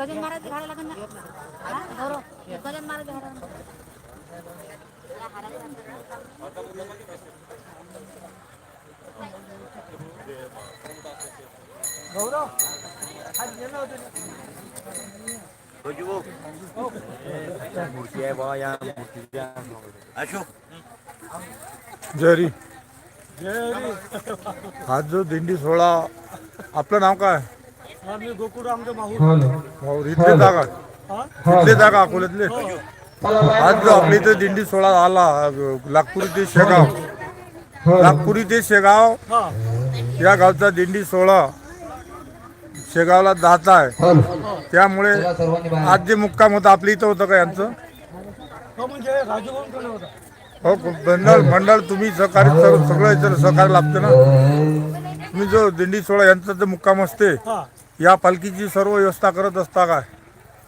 गजन महाराज घाला लागन ना? हाँ? धरो गजन महाराज घाला गौरव अशोक. आज जो दिंडी सोला आपका नाम का है मी भाऊ इथले जागा. इथले जागा अकोल्यातले. आज जो आपल्या इथे दिंडी सोहळा आला नागपुरी ते शेगाव. नागपुरी ते शेगाव. हा. या गावचा दिंडी सोहळा शेगावला जात आहे. त्यामुळे आज जे मुक्काम होता आपल्या इथं होतं का यांचं? म्हणजे हो मंडळ मंडळ तुम्ही सहकार्य सर्व सगळं इथं सहकार्य लागतं ना. तुम्ही जो दिंडी सोहळा यांचा जो मुक्काम असते. हा. या पालखीची सर्व व्यवस्था करत असता काय?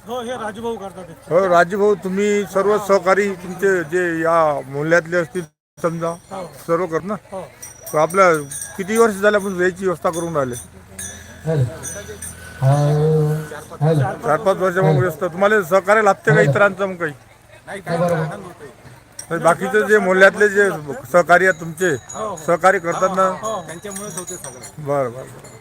हो हे राजूभाऊ करतात. हो राजीभाऊ तुम्ही सर्व सहकारी तुमचे जे या मूल्यातले असतील समजा सर्व कर ना? हो. तर आपल्या किती वर्ष झाले आपण याची व्यवस्था करून राहिले? चार पाच वर्ष मग व्यवस्था तुम्हाला सहकार्य लागते का इतरांचं मग काही? तर बाकीचे जे मूल्यातले जे सहकारी आहेत तुमचे सहकार्य करतात ना? बरं बरं.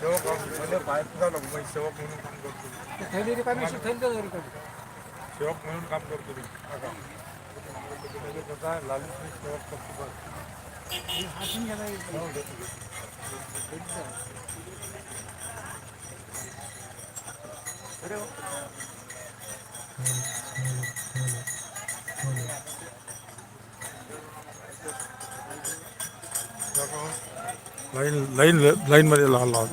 सेवक म्हणजे बाहेर झालं मुंबई सेवक म्हणून काम करतो ते थैली रिकामी अशी थैली देतो रिकामी सेवक म्हणून काम करतो मी काका त्याच्यामध्ये कसं आहे लालू मी सेवक करतो बस. हे हातून घ्यायला येतं. हो, देतो, देतो. अरे वा. لين لين لين لين لين لين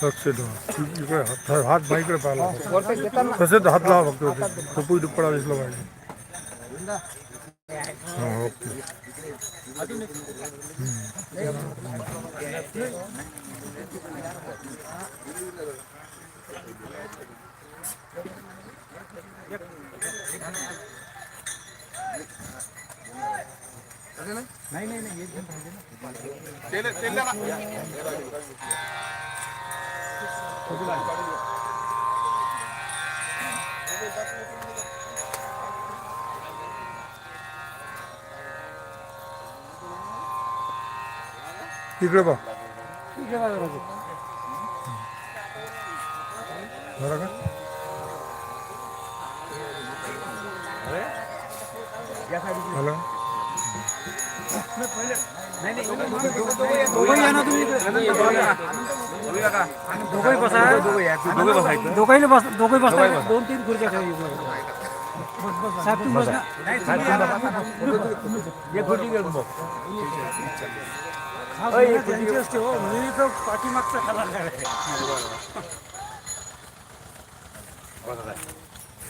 इकडे हात हात बाईकडे पाहिला तसेच हात लावा फक्त टोपी दुप्पडा दिसला पाहिजे हा, ओके इकडे पहा ठीक आहे राजू. बरं का या साईडला झालं दोघंही बसा दोघे बसायचं बस दोन तीन खुर्च्या साहेब तुम्ही बसा एक खुर्ची घेऊन बघ हा हो पाठीमागचा आहे.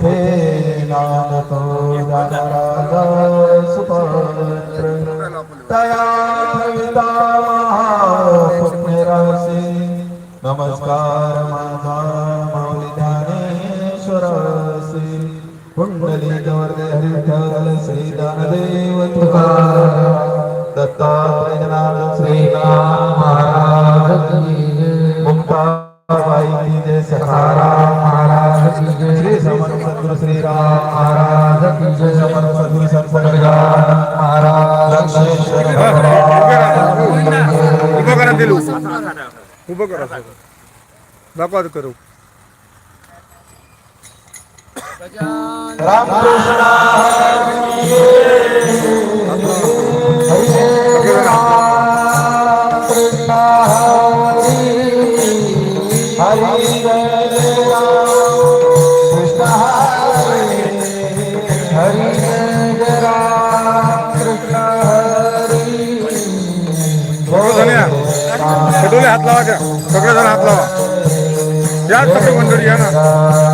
थे नाम तो राजा सुपुत्र। दया भविता पुण्य राशि नमस्कार माझा माऊली ज्ञानेश्वर श्री कुंडली गौरदेव तुकार ઊભો કરા પેલું ઊભો કરો બકવાદ કરું. Ramakrishna i don't Hosanna.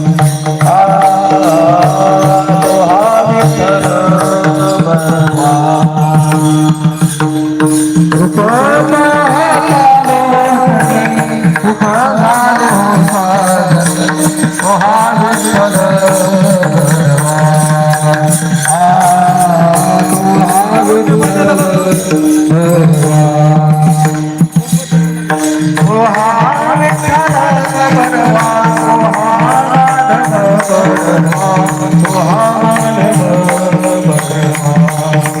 बघा तुहा मन बघा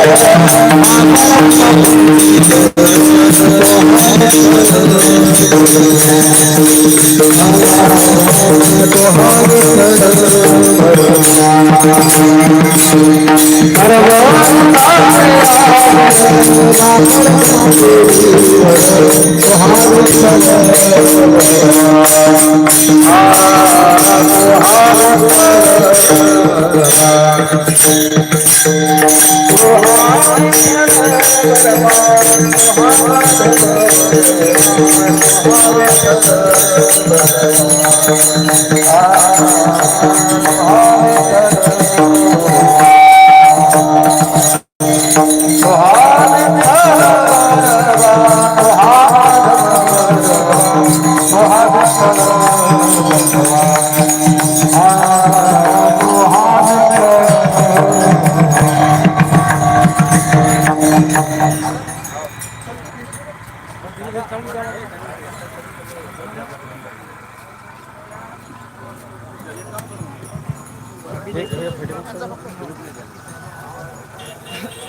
Para Ah, ah, ah, ah,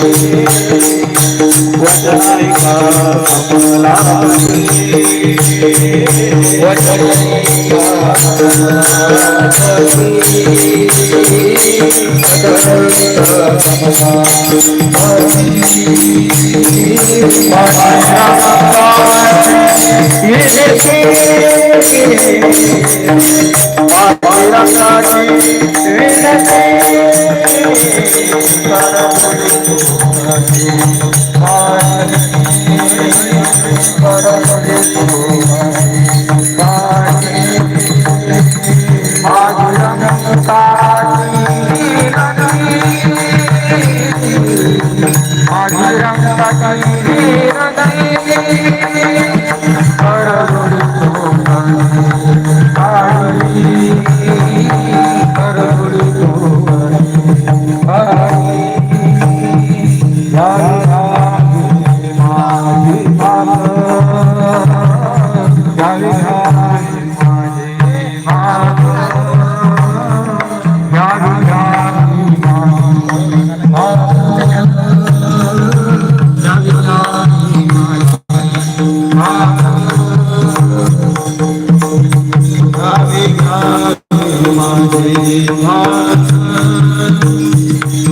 Thank you. وجعلك مقلاتي وجعلك مقلاتي وجعلك مقلاتي Thank you. ऐका पती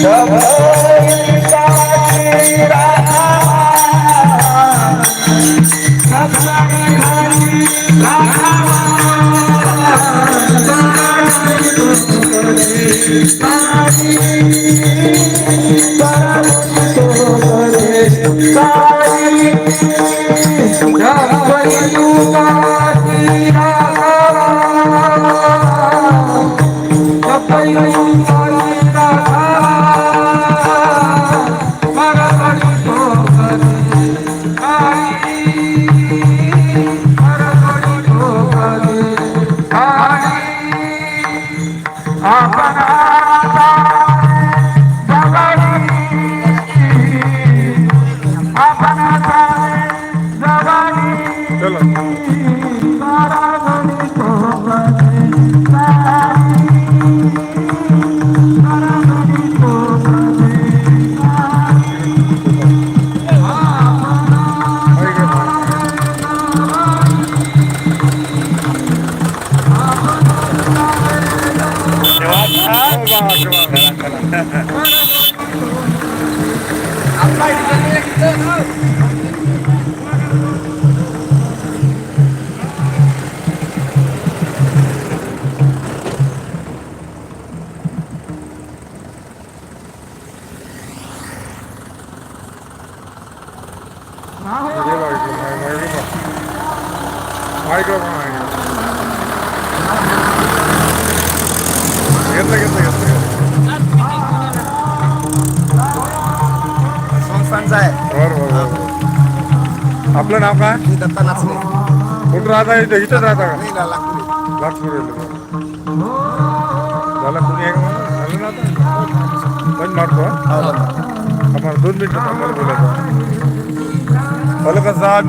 Chama घेतलं घेतलं घेतलं संस्थांचा आहे बरं बरं बरं आपलं नाव काय मी दत्ता नाचले कुठं राहता इथं इथंच राहता का नाही लागतो नागपूर झालं कुणी आहे का म्हणून झालं ना आता बंद मारतो हा? आम्हाला दोन मिनिटं बोलायचं 我那个傻